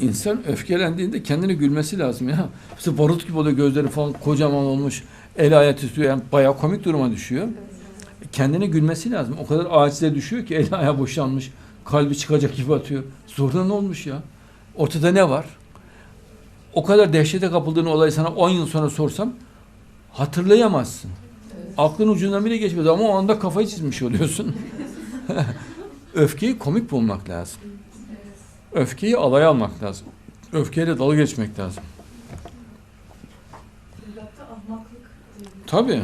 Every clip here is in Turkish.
İnsan öfkelendiğinde kendine gülmesi lazım ya. İşte barut gibi oluyor gözleri falan kocaman olmuş. El ayağı titriyor. Yani bayağı komik duruma düşüyor. Kendine gülmesi lazım. O kadar acize düşüyor ki el ayağı boşalmış. Kalbi çıkacak gibi atıyor. Zorla ne olmuş ya? Ortada ne var? O kadar dehşete kapıldığın olayı sana 10 yıl sonra sorsam hatırlayamazsın. Aklın ucundan bile geçmez ama o anda kafayı çizmiş oluyorsun. Öfkeyi komik bulmak lazım. Öfkeyi alay almak lazım. Öfkeyle dalga geçmek lazım. Tabii.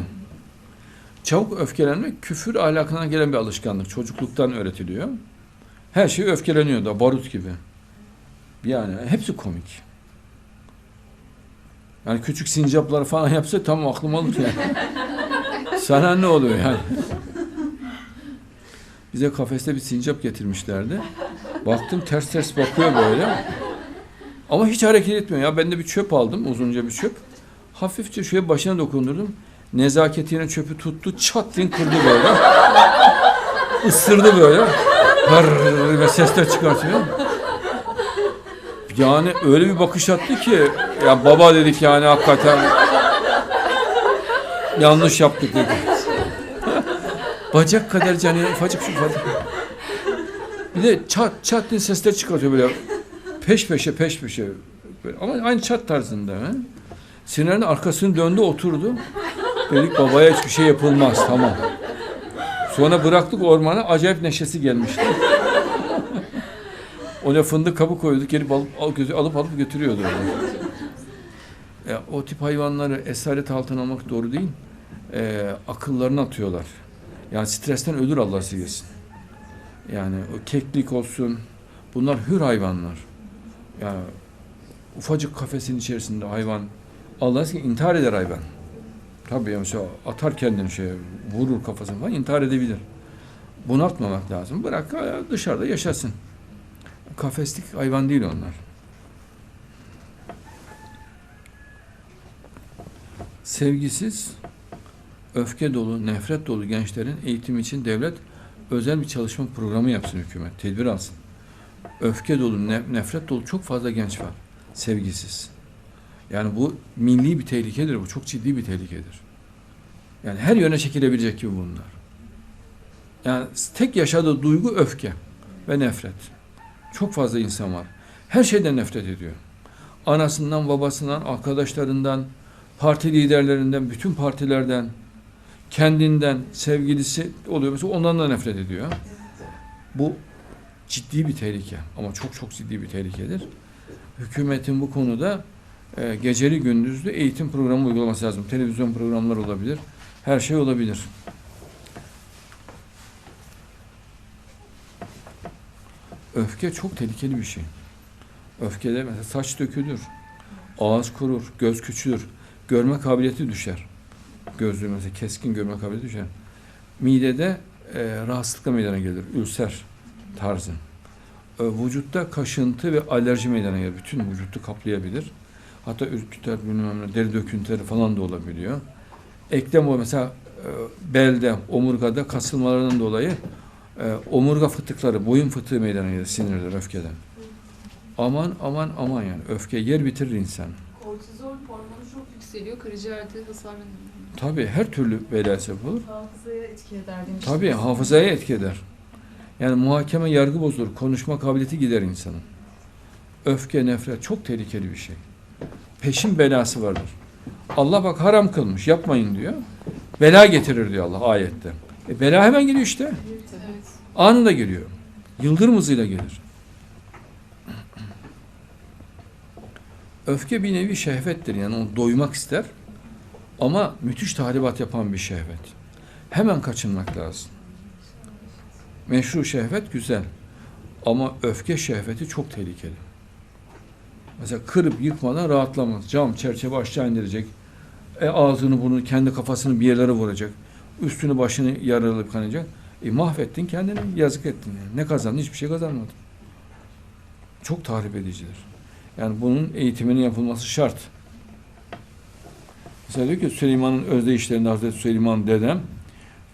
Çabuk öfkelenmek küfür ahlakından gelen bir alışkanlık. Çocukluktan öğretiliyor. Her şey öfkeleniyor da barut gibi. Yani hepsi komik. Yani küçük sincaplar falan yapsa tam aklım alır yani. Sana ne oluyor yani? Bize kafeste bir sincap getirmişlerdi. Baktım ters ters bakıyor böyle. Ama hiç hareket etmiyor ya. Ben de bir çöp aldım, uzunca bir çöp. Hafifçe şöyle başına dokundurdum. Nezaketiyle çöpü tuttu, çat diye kırdı böyle. Isırdı böyle. Hırr ve sesler çıkartıyor. Yani öyle bir bakış attı ki ya baba dedik yani hakikaten yanlış yaptık dedik. Bacak kadar canı ufacık şu ufacık. Bir de çat çat diye sesler çıkartıyor böyle. Peş peşe peş peşe. Böyle. Ama aynı çat tarzında. He? Sinir'in arkasını döndü oturdu. Dedik babaya hiçbir şey yapılmaz tamam. Sonra bıraktık ormana acayip neşesi gelmişti. Ona fındık kabı koyduk gelip alıp alıp, alıp, götürüyordu. Ya, o tip hayvanları esaret altına almak doğru değil. Ee, akıllarını atıyorlar. Yani stresten ölür Allah esirgesin. Yani o keklik olsun. Bunlar hür hayvanlar. Yani ufacık kafesin içerisinde hayvan Allah aşkına intihar eder hayvan. Tabii yani mesela atar kendini şey vurur kafasını falan intihar edebilir. Bunaltmamak lazım. Bırak e, dışarıda yaşasın. Kafeslik hayvan değil onlar. Sevgisiz, öfke dolu, nefret dolu gençlerin eğitim için devlet özel bir çalışma programı yapsın hükümet. Tedbir alsın. Öfke dolu, ne- nefret dolu çok fazla genç var. Sevgisiz. Yani bu milli bir tehlikedir bu. Çok ciddi bir tehlikedir. Yani her yöne çekilebilecek gibi bunlar. Yani tek yaşadığı duygu öfke ve nefret. Çok fazla insan var. Her şeyden nefret ediyor. Anasından, babasından, arkadaşlarından, parti liderlerinden, bütün partilerden, kendinden, sevgilisi oluyor. Mesela ondan da nefret ediyor. Bu ciddi bir tehlike ama çok çok ciddi bir tehlikedir. Hükümetin bu konuda e, geceli gündüzlü eğitim programı uygulaması lazım. Televizyon programları olabilir. Her şey olabilir. Öfke çok tehlikeli bir şey. Öfkede mesela saç dökülür, ağız kurur, göz küçülür, görme kabiliyeti düşer. Gözlüğü mesela keskin görme kabiliyeti düşer. Midede e, rahatsızlıkla meydana gelir, ülser tarzı. E, vücutta kaşıntı ve alerji meydana gelir. Bütün vücutu kaplayabilir. Hatta ürküter, bilmem ne, deri döküntüleri falan da olabiliyor. Eklem o mesela e, belde, omurgada kasılmalarından dolayı e, omurga fıtıkları, boyun fıtığı meydana gelir sinirden, öfkeden. Aman aman aman yani öfke yer bitirir insan. Kortizol hormonu çok yükseliyor. Karaciğerde hasarlanıyor. Tabii her türlü bela sebep olur. hafızaya etki eder demiştiniz. Tabii hafızaya etki eder. Yani muhakeme yargı bozulur. Konuşma kabiliyeti gider insanın. Öfke, nefret çok tehlikeli bir şey. Peşin belası vardır. Allah bak haram kılmış yapmayın diyor. Bela getirir diyor Allah ayette. E bela hemen geliyor işte. Evet. Anında geliyor. Yıldırım hızıyla gelir. Öfke bir nevi şehvettir. Yani onu doymak ister. Ama müthiş tahribat yapan bir şehvet. Hemen kaçınmak lazım. Meşru şehvet güzel. Ama öfke şehveti çok tehlikeli. Mesela kırıp yıkmadan rahatlamaz. Cam, çerçeve aşağı indirecek. E, ağzını, burnunu, kendi kafasını bir yerlere vuracak. Üstünü, başını yaralayıp kanayacak. E, mahvettin kendini, yazık ettin. Yani. Ne kazandın? Hiçbir şey kazanmadın. Çok tahrip edicidir. Yani bunun eğitiminin yapılması şart. Mesela diyor ki Süleyman'ın özdeyişlerinde Hazreti Süleyman dedem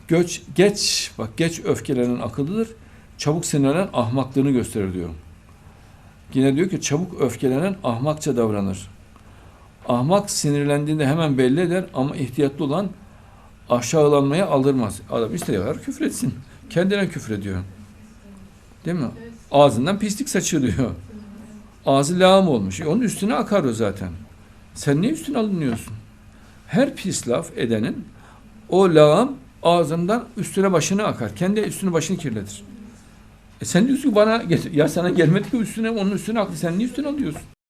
göç, geç, bak geç öfkelenen akıllıdır, çabuk sinirlenen ahmaklığını gösterir diyor. Yine diyor ki çabuk öfkelenen ahmakça davranır. Ahmak sinirlendiğinde hemen belli eder ama ihtiyatlı olan aşağılanmaya aldırmaz. Adam istediği kadar küfretsin. Kendine küfrediyor. Değil mi? Ağzından pislik saçılıyor. Ağzı lağım olmuş. E onun üstüne akar o zaten. Sen niye üstüne alınıyorsun? Her pis laf edenin o lağım ağzından üstüne başına akar. Kendi üstünü başını kirletir. E sen diyorsun ki bana. Ya sana gelmedi ki üstüne onun üstüne aklı. Sen niye üstüne alıyorsun?